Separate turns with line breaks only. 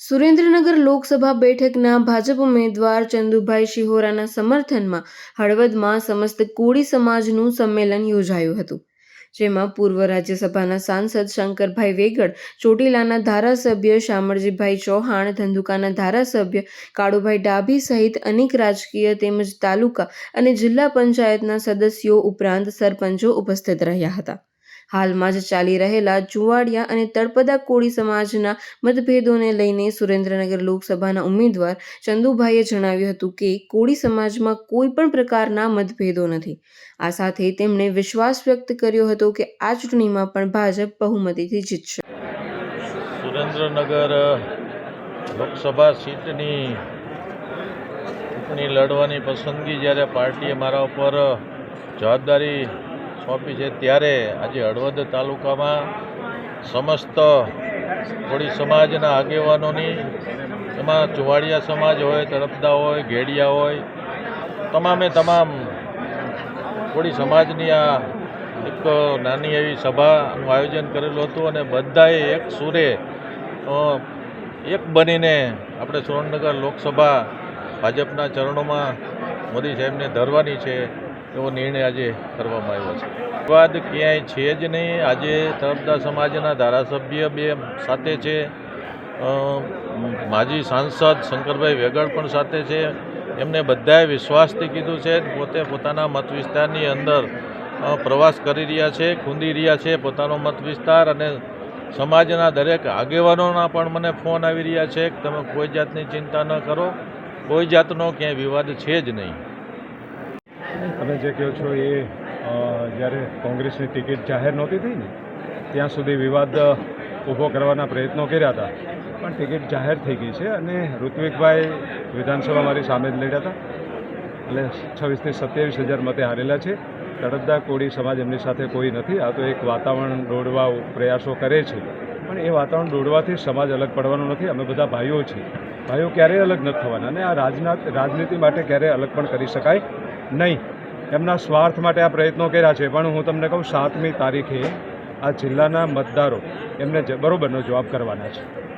સુરેન્દ્રનગર લોકસભા બેઠકના ભાજપ ઉમેદવાર ચંદુભાઈ શિહોરાના સમર્થનમાં હળવદમાં સમસ્ત કોળી સમાજનું સંમેલન યોજાયું હતું, જેમાં પૂર્વ રાજ્યસભાના સાંસદ શંકરભાઈ વેગડ, ચોટીલાના ધારાસભ્ય શામળજીભાઈ ચૌહાણ, ધંધુકાના ધારાસભ્ય કાળુભાઈ ડાભી સહિત અનેક રાજકીય તેમજ તાલુકા અને જિલ્લા પંચાયતના સદસ્યો ઉપરાંત સરપંચો ઉપસ્થિત રહ્યા હતા. હાલમાં જ ચાલી રહેલા ચુવાડિયા અને તળપદા કોળી સમાજના મતભેદોને લઈને સુરેન્દ્રનગર લોકસભાના ઉમેદવાર ચંદુભાઈએ જણાવ્યું હતું કે કોળી સમાજમાં કોઈ પણ પ્રકારના મતભેદો નથી. આ સાથે તેમણે વિશ્વાસ વ્યક્ત કર્યો હતો કે આ ચૂંટણીમાં પણ ભાજપ બહુમતીથી જીતશે.
સુરેન્દ્રનગર લોકસભા સીટની ચૂંટણી લડવાની પસંદગી જ્યારે પાર્ટીએ મારા ઉપર જવાબદારી સોંપી છે. ત્યારે આજે હળવદ તાલુકામાં સમસ્ત કોળી સમાજના આગેવાનોની, એમાં ચુવાડિયા સમાજ હોય તરફદા હોય, ઘેડિયા હોય, તમામે તમામ કોળી સમાજની આ એક નાની એવી સભાનું આયોજન કરેલું હતું અને બધાએ એક સુરે એક બનીને આપણે સુરેન્દ્રનગર લોકસભા ભાજપના ચરણોમાં મોદી સાહેબને ધરવાની છે. એવો નિર્ણય આજે કરવામાં આવ્યો છે. વિવાદ ક્યાંય છે જ નહીં. આજે તરફદાર સમાજના ધારાસભ્ય બે સાથે છે. માજી સાંસદ શંકરભાઈ વેગડ પણ સાથે છે. એમને બધાએ વિશ્વાસથી કીધું છે પોતે પોતાના મત વિસ્તારની અંદર પ્રવાસ કરી રહ્યા છે, ખૂંદી રહ્યા છે પોતાનો મત વિસ્તાર અને સમાજના દરેક આગેવાનોના પણ મને ફોન આવી રહ્યા છે તમે કોઈ જાતની ચિંતા ન કરો. કોઈ જાતનો ક્યાંય વિવાદ છે જ નહીં.
તમે જે કહો છો એ જ્યારે કોંગ્રેસની ટિકિટ જાહેર નહોતી થઈ ને, ત્યાં સુધી વિવાદ ઊભો કરવાના પ્રયત્નો કર્યા હતા. પણ ટિકિટ જાહેર થઈ ગઈ છે અને ઋત્વિકભાઈ વિધાનસભા મારી સામે જ લડ્યા હતા. એટલે છવ્વીસથી સત્યાવીસ હજાર મતે હારેલા છે. તડપદા કોળી સમાજ એમની સાથે કોઈ નથી. આ તો એક વાતાવરણ દોડવા પ્રયાસો કરે છે. પણ એ વાતાવરણ દોડવાથી સમાજ અલગ પડવાનો નથી. અમે બધા ભાઈઓ છીએ. ભાઈઓ ક્યારેય અલગ નથી થવાના. અને આ રાજના રાજનીતિ માટે ક્યારેય અલગ પણ કરી શકાય નહીં, એમના સ્વાર્થ માટે આ પ્રયત્નો કર્યા છે. પણ હું તમને કહું, સાતમી તારીખે આ જિલ્લાના મતદારો એમને બરોબરનો જવાબ કરવાના છે.